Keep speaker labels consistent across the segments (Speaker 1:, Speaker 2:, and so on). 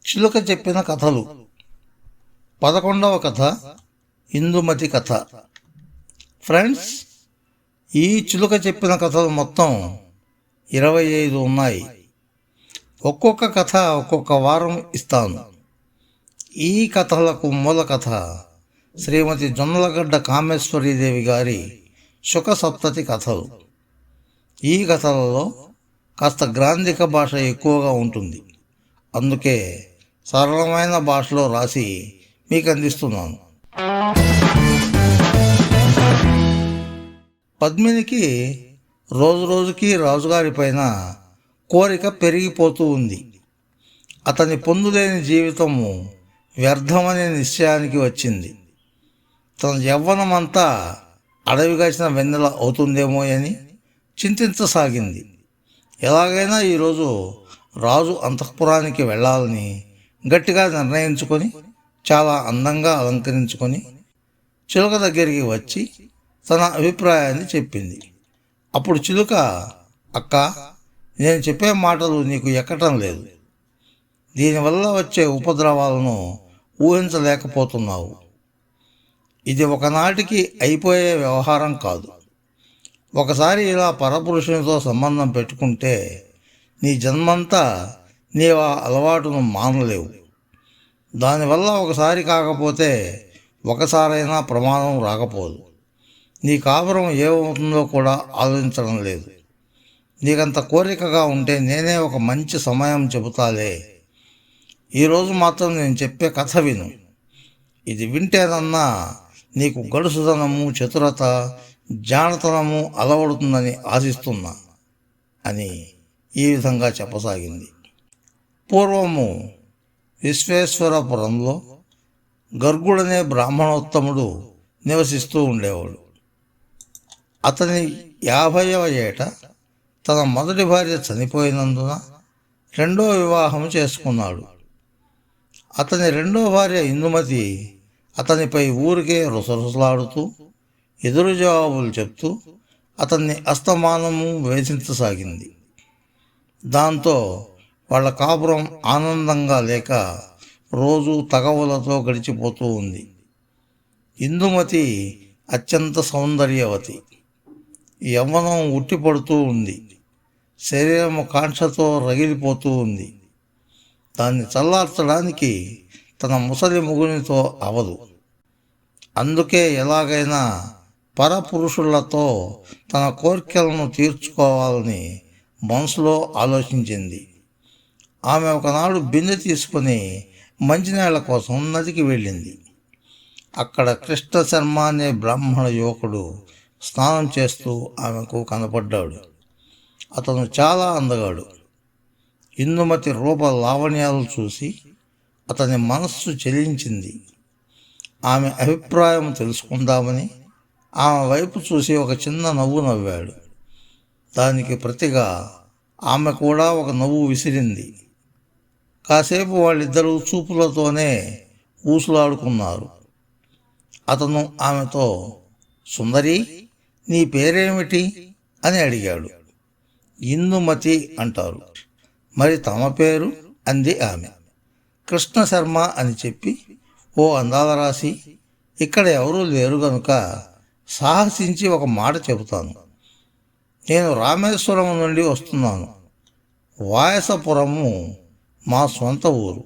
Speaker 1: చిలుక చెప్పిన కథలు. పదకొండవ కథ ఇందుమతి కథ. ఫ్రెండ్స్ ఈ చిలుక చెప్పిన కథలు మొత్తం ఇరవై ఐదు ఉన్నాయి. ఒక్కొక్క కథ ఒక్కొక్క వారం ఇస్తాను. ఈ కథలకు మూల కథ శ్రీమతి జొన్నలగడ్డ కామేశ్వరీదేవి గారి శుక సప్తతి కథలు. ఈ కథలలో కాస్త గ్రాంధిక భాష ఎక్కువగా ఉంటుంది. అందుకే సరళమైన భాషలో రాసి మీకు అందిస్తున్నాను పద్మినికి రోజు రోజుకి రాజుగారి పైన కోరిక పెరిగిపోతూ ఉంది. అతని పొందులేని జీవితము వ్యర్థమనే నిశ్చయానికి వచ్చింది. తన యవ్వనమంతా అడవి కాసిన వెన్నెల అవుతుందేమో అని చింతించసాగింది. ఎలాగైనా ఈరోజు రాజు అంతఃపురానికి వెళ్ళాలని గట్టిగా నిర్ణయించుకొని చాలా అందంగా అలంకరించుకొని చిలుక దగ్గరికి వచ్చి తన అభిప్రాయాన్ని చెప్పింది. అప్పుడు చిలుక అక్క నేను చెప్పే మాటలు నీకు ఎక్కటం లేదు. దీనివల్ల వచ్చే ఉపద్రవాలను ఊహించలేకపోతున్నావు. ఇది ఒకనాటికి అయిపోయే వ్యవహారం కాదు. ఒకసారి ఇలా పరపురుషునితో సంబంధం పెట్టుకుంటే నీ జన్మంతా నీవు ఆ అలవాటును మానలేవు. దానివల్ల ఒకసారి కాకపోతే ఒకసారైనా ప్రమాదం రాకపోదు. నీ కాపురం ఏమవుతుందో కూడా ఆలోచించడం లేదు. నీకంత కోరికగా ఉంటే నేనే ఒక మంచి సమయం చెబుతాలే. ఈరోజు మాత్రం నేను చెప్పే కథ విను. ఇది వింటేనన్నా నీకు గడుసుదనము చతురత జానతనము అలవడుతుందని ఆశిస్తున్నా అని ఈ విధంగా చెప్పసాగింది. పూర్వము విశ్వేశ్వరపురంలో గర్గుడనే బ్రాహ్మణోత్తముడు నివసిస్తూ ఉండేవాడు. అతని యాభైవ ఏట తన మొదటి భార్య చనిపోయినందున రెండో వివాహం చేసుకున్నాడు. అతని రెండో భార్య ఇందుమతి అతనిపై ఊరికే రుసరుసలాడుతూ ఎదురు జవాబులు చెప్తూ అతన్ని అస్తమానము వేధించసాగింది. దాంతో వాళ్ళ కాపురం ఆనందంగా లేక రోజు తగవులతో గడిచిపోతూ ఉంది. ఇందుమతి అత్యంత సౌందర్యవతి. యవ్వనం ఉట్టిపడుతూ ఉంది. శరీరం కాంక్షతో రగిలిపోతూ ఉంది. దాన్ని చల్లార్చడానికి తన ముసలి ముగునితో అవదు. అందుకే ఎలాగైనా పరపురుషులతో తన కోరికలను తీర్చుకోవాలని మనసులో ఆలోచించింది. ఆమె ఒకనాడు బిందె తీసుకుని మంచినీళ్ళ కోసం నదికి వెళ్ళింది. అక్కడ కృష్ణ శర్మ అనే బ్రాహ్మణ యువకుడు స్నానం చేస్తూ ఆమెకు కనపడ్డాడు. అతను చాలా అందగాడు. ఇందుమతి రూప లావణ్యాలు చూసి అతని మనస్సు చెలించింది. ఆమె అభిప్రాయం తెలుసుకుందామని ఆమె వైపు చూసి ఒక చిన్న నవ్వు నవ్వాడు. దానికి ప్రతిగా ఆమె కూడా ఒక నవ్వు విసిరింది. కాసేపు వాళ్ళిద్దరూ చూపులతోనే ఊసులాడుకున్నారు. అతను ఆమెతో సుందరి నీ పేరేమిటి? అని అడిగాడు. ఇందుమతి అంటారు. మరి తమ పేరు? అంది ఆమె. కృష్ణ శర్మ అని చెప్పి ఓ అందాల రాసి ఇక్కడ ఎవరూ లేరు గనుక సాహసించి ఒక మాట చెబుతాను. నేను రామేశ్వరం నుండి వస్తున్నాను. వాయసపురము మా సొంత ఊరు.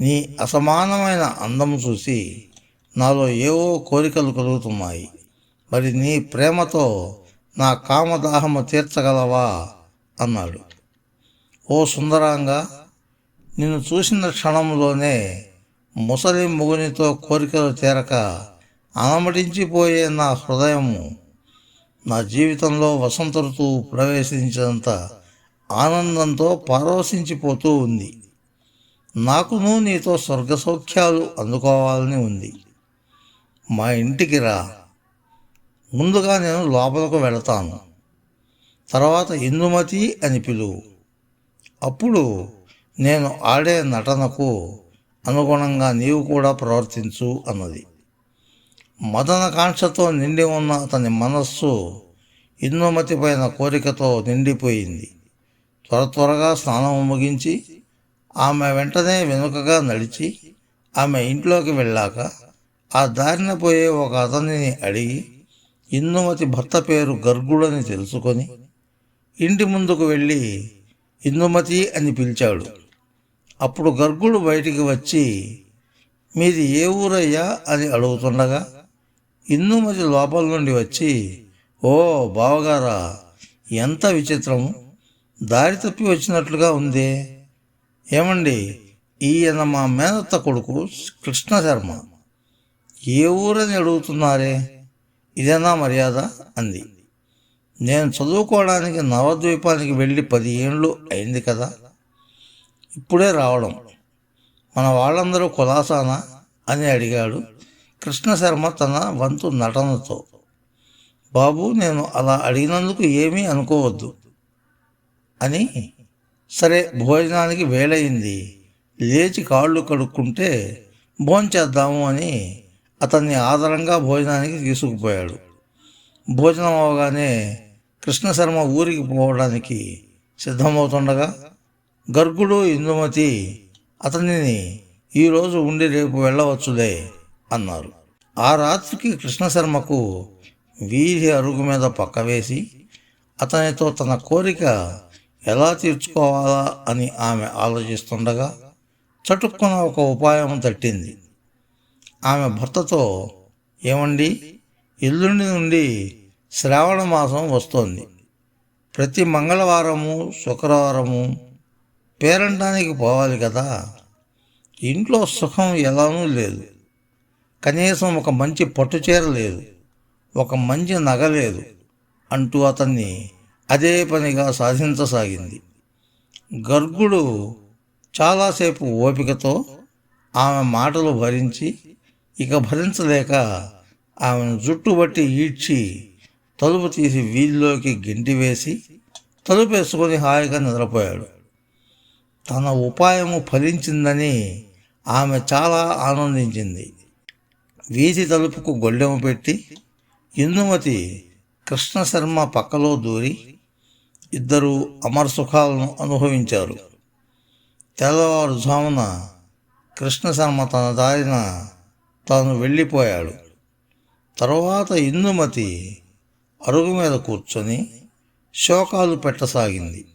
Speaker 1: నీ అసమానమైన అందం చూసి నాలో ఏవో కోరికలు కలుగుతున్నాయి. మరి నీ ప్రేమతో నా కామదాహము తీర్చగలవా? అన్నాడు. ఓ సుందరాంగా నిన్ను చూసిన క్షణంలోనే ముసలి మొగునితో కోరికలు తీరక అనమటించిపోయే నా హృదయము నా జీవితంలో వసంత ఋతువు ప్రవేశించినంత ఆనందంతో పారవశించిపోతూ ఉంది. నాకును నీతో స్వర్గ సౌఖ్యాలు అందుకోవాలని ఉంది. మా ఇంటికి రా. ముందుగా నేను లోపలకు వెళతాను. తర్వాత ఇందుమతి అని పిలువు అప్పుడు నేను ఆడే నటనకు అనుగుణంగా నీవు కూడా ప్రవర్తించు అన్నది. మదనకాంక్షతో నిండి ఉన్న అతని మనస్సు ఇందుమతి పైన కోరికతో నిండిపోయింది. త్వర త్వరగా స్నానం ముగించి ఆమె వెంటనే వెనుకగా నడిచి ఆమె ఇంట్లోకి వెళ్ళాక ఆ దారిన పోయే ఒక అతనిని అడిగి ఇందుమతి భర్త పేరు గర్గుడని తెలుసుకొని ఇంటి ముందుకు వెళ్ళి ఇందుమతి అని పిలిచాడు. అప్పుడు గర్గుడు బయటికి వచ్చి మీది ఏ ఊరయ్యా? అని అడుగుతుండగా ఇందుమతి లోపల నుండి వచ్చి ఓ బావగారా ఎంత విచిత్రము! దారి తప్పి వచ్చినట్లుగా ఉంది. ఏమండి? ఈయన మా మేనత్త కొడుకు కృష్ణ శర్మ. ఏ ఊరని అడుగుతున్నారే? ఇదేనా మర్యాద? అంది. నేను చదువుకోవడానికి నవద్వీపానికి వెళ్ళి పది ఏళ్ళు అయింది కదా. ఇప్పుడే రావడం. మన వాళ్ళందరూ కులాసానా? అని అడిగాడు కృష్ణ శర్మ తన వంతు నటనతో. బాబు నేను అలా అడిగినందుకు ఏమీ అనుకోవద్దు. అని సరే భోజనానికి వేలయింది లేచి కాళ్ళు కడుక్కుంటే భోంచేద్దాము అని అతన్ని ఆదరంగా భోజనానికి తీసుకుపోయాడు. భోజనం అవగానే కృష్ణశర్మ ఊరికి పోవడానికి సిద్ధమవుతుండగా గర్గుడు ఇందుమతి అతనిని ఈరోజు ఉండి రేపు వెళ్ళవచ్చులే అన్నారు. ఆ రాత్రికి కృష్ణశర్మకు వీధి అరుగు మీద పక్క వేసి అతనితో తన కోరిక ఎలా తీర్చుకోవాలా అని ఆమె ఆలోచిస్తుండగా చటుక్కున ఒక ఉపాయం తట్టింది. ఆమె భర్తతో ఏమండి ఎల్లుండి నుండి శ్రావణ మాసం వస్తోంది. ప్రతి మంగళవారము శుక్రవారము పేరంటానికి పోవాలి కదా. ఇంట్లో సుఖం ఎలానూ లేదు. కనీసం ఒక మంచి పట్టుచీర లేదు. ఒక మంచి నగ లేదు అంటూ అతన్ని అదే పనిగా సాధించసాగింది. గర్గుడు చాలాసేపు ఓపికతో ఆమె మాటలు భరించి ఇక భరించలేక ఆమెను జుట్టుబట్టి ఈడ్చి తలుపు తీసి వీధిలోకి గెంటి వేసి తలుపు వేసుకొని హాయిగా నిద్రపోయాడు. తన ఉపాయము ఫలించిందని ఆమె చాలా ఆనందించింది. వీధి తలుపుకు గొళ్ళెము పెట్టి ఇందుమతి కృష్ణశర్మ పక్కలో దూరి ఇద్దరు అమర సుఖాలను అనుభవించారు. తెల్లవారుజామున కృష్ణశర్మ తన దారిన తాను వెళ్ళిపోయాడు. తరువాత ఇందుమతి అరుగు మీద కూర్చొని శోకాలు పెట్టసాగింది.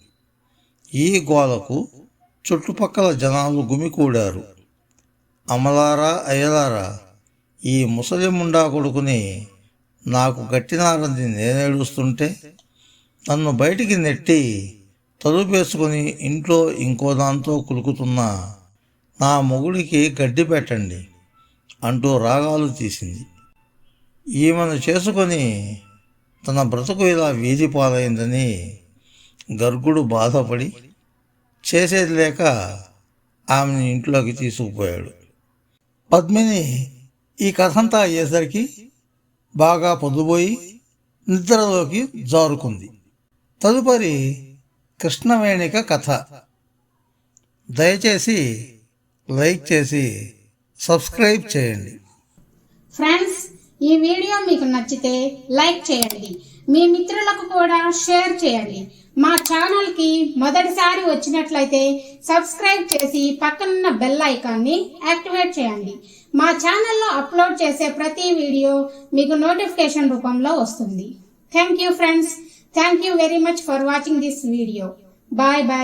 Speaker 1: ఈ గోలకు చుట్టుపక్కల జనాలు గుమికూడారు. అమలారా అయ్యలారా ఈ ముసలిముండా కొడుకుని నాకు గట్టినారంది నేనేడుస్తుంటే నన్ను బయటికి నెట్టి తలుపేసుకొని ఇంట్లో ఇంకో దాంతో కులుకుతున్న నా మొగుడికి గడ్డి పెట్టండి అంటూ రాగాలు తీసింది. ఈమెను చేసుకొని తన బ్రతుకు ఇలా వీధి పాలైందని గర్గుడు బాధపడి చేసేది లేక ఆమెను ఇంట్లోకి తీసుకుపోయాడు. పద్మిని ఈ కథంతా అయ్యేసరికి బాగా పొద్దుపోయి నిద్రలోకి జారుకుంది. తదుపరి కృష్ణవేణిక కథ. దయచేసి లైక్ చేసి సబ్స్క్రైబ్ చేయండి.
Speaker 2: ఫ్రెండ్స్ ఈ వీడియో మీకు నచ్చితే లైక్ చేయండి. మీ మిత్రులకు కూడా షేర్ చేయండి. మా ఛానల్కి మొదటిసారి వచ్చినట్లయితే సబ్స్క్రైబ్ చేసి పక్కనున్న బెల్ ఐకాన్ని యాక్టివేట్ చేయండి. మా ఛానల్లో అప్లోడ్ చేసే ప్రతి వీడియో మీకు నోటిఫికేషన్ రూపంలో వస్తుంది. Thank you friends. Thank you very much for watching this video. Bye bye.